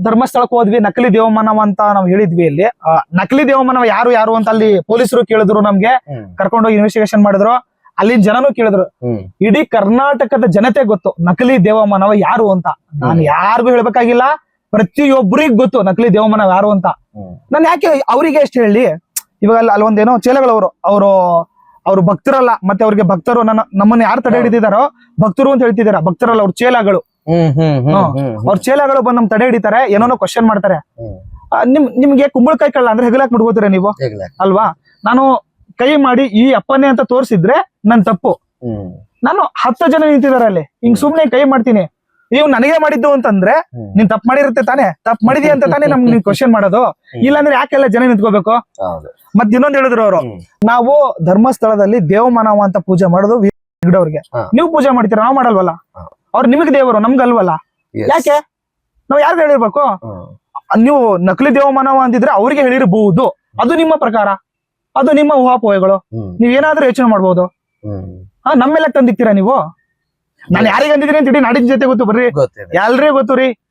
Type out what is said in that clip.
ಧರ್ಮಸ್ಥಳಕ್ಕೆ ಹೋದ್ವಿ ನಕಲಿ ದೇವಮಾನವ ಅಂತ ನಾವು ಹೇಳಿದ್ವಿ ಇಲ್ಲಿ. ಆ, ನಕಲಿ ದೇವಮಾನವ ಯಾರು ಯಾರು ಅಂತ ಅಲ್ಲಿ ಪೊಲೀಸರು ಕೇಳಿದ್ರು ನಮ್ಗೆ. ಕರ್ಕೊಂಡು ಕರ್ಕೊಂಡೋಗಿ ಇನ್ವೆಸ್ಟಿಗೇಷನ್ ಮಾಡಿದ್ರು. ಅಲ್ಲಿನ ಜನನು ಕೇಳಿದ್ರು. ಇಡೀ ಕರ್ನಾಟಕದ ಜನತೆ ಗೊತ್ತು ನಕಲಿ ದೇವಮಾನವ ಯಾರು ಅಂತ. ನಾನು ಯಾರಿಗೂ ಹೇಳ್ಬೇಕಾಗಿಲ್ಲ ಪ್ರತಿಯೊಬ್ಬರಿಗೂ ಗೊತ್ತು ನಕಲಿ ದೇವಮಾನವ ಯಾರು ಅಂತ. ನಾನು ಯಾಕೆ ಅವರಿಗೆ ಎಷ್ಟು ಹೇಳಿ ಇವಾಗ ಅಲ್ಲಿ ಅಲ್ಲೊಂದೇನೋ ಚೇಲಗಳವರು ಅವರು ಅವ್ರು ಭಕ್ತರಲ್ಲ ಮತ್ತೆ ಅವ್ರಿಗೆ ಭಕ್ತರು ನನ್ನ ನಮ್ಮನ್ನ ಯಾರು ತಡೆ ಹಿಡಿದಿದಾರೋ ಭಕ್ತರು ಅಂತ ಹೇಳ್ತಿದಾರ ಭಕ್ತರಲ್ಲ ಅವ್ರ ಚೇಲಗಳು. ಹ್ಮ್ ಹ್ಮ್ ಹ್ಮ್ ಹ್ಮ್. ಹ್ಮ್ ಅವ್ರ ಚೇಲಗಳು ಬಂದ್ ನಮ್ ತಡೆ ಹಿಡಿತಾರೆ ಏನೋ ಕ್ವಶನ್ ಮಾಡ್ತಾರೆ. ನಿಮ್ ನಿಮ್ಗೆ ಕುಂಬಳಕಾಯಿ ಕಳ್ಳ ಅಂದ್ರೆ ಹೆಗಲಾಕ್ ಮುಡ್ಕೋತೀರ ನೀವು? ಅಲ್ವಾ? ನಾನು ಕೈ ಮಾಡಿ ಈ ಅಪ್ಪನೇ ಅಂತ ತೋರಿಸಿದ್ರೆ ನನ್ ತಪ್ಪು. ನಾನು ಹತ್ತು ಜನ ನಿಂತಿದಾರೆ ಅಲ್ಲಿ. ಹಿಂಗ್ ಸುಮ್ನೆ ಕೈ ಮಾಡ್ತೀನಿ. ನೀವು ನನಗೆ ಮಾಡಿದ್ದು ಅಂತಂದ್ರೆ ನೀನ್ ತಪ್ಪು ಮಾಡಿರುತ್ತೆ ತಾನೆ. ತಪ್ಪು ಮಾಡಿದಿ ಅಂತ ತಾನೇ ನಮ್ಗೆ ನೀವು ಕ್ವಶನ್ ಮಾಡೋದು. ಇಲ್ಲಾಂದ್ರೆ ಯಾಕೆಲ್ಲ ಜನ ನಿಂತ್ಕೋಬೇಕು? ಮತ್ ಇನ್ನೊಂದ್ ಹೇಳಿದ್ರು ಅವರು. ನಾವು ಧರ್ಮಸ್ಥಳದಲ್ಲಿ ದೇವಮಾನವ ಅಂತ ಪೂಜೆ ಮಾಡೋದು ಅವ್ರಿಗೆ. ನೀವು ಪೂಜೆ ಮಾಡ್ತೀರಾ? ನಾವು ಮಾಡಲ್ವಲ್ಲ. ಅವ್ರು ನಿಮಗೆ ದೇವರು ನಮ್ಗಲ್ವಲ್ಲ. ಯಾಕೆ? ನಾವ್ ಯಾರು ಹೇಳಿರ್ಬೇಕು? ನೀವು ನಕಲಿ ದೇವಮಾನವ ಅಂದಿದ್ರೆ ಅವ್ರಿಗೆ ಹೇಳಿರಬಹುದು ಅದು ನಿಮ್ಮ ಪ್ರಕಾರ? ಅದು ನಿಮ್ಮ ಊಹಾಪೋಹೆಗಳು? ನೀವ್ ಏನಾದ್ರೂ ಯೋಚನೆ ಮಾಡ್ಬೋದು? ಹಾ ನಮ್ಮೆಲ್ಲ ತಂದಿಕ್ತೀರಾ ನೀವು? ನಾನು ಯಾರಿಗೆ ಅಂದಿದ್ದೀನಿ ಅಂತ ಇಡೀ ನಾಡಿನ ಜೊತೆ ಗೊತ್ತು ಬರ್ರಿ. ಎಲ್ರಿಗೂ ಗೊತ್ತು ರೀ.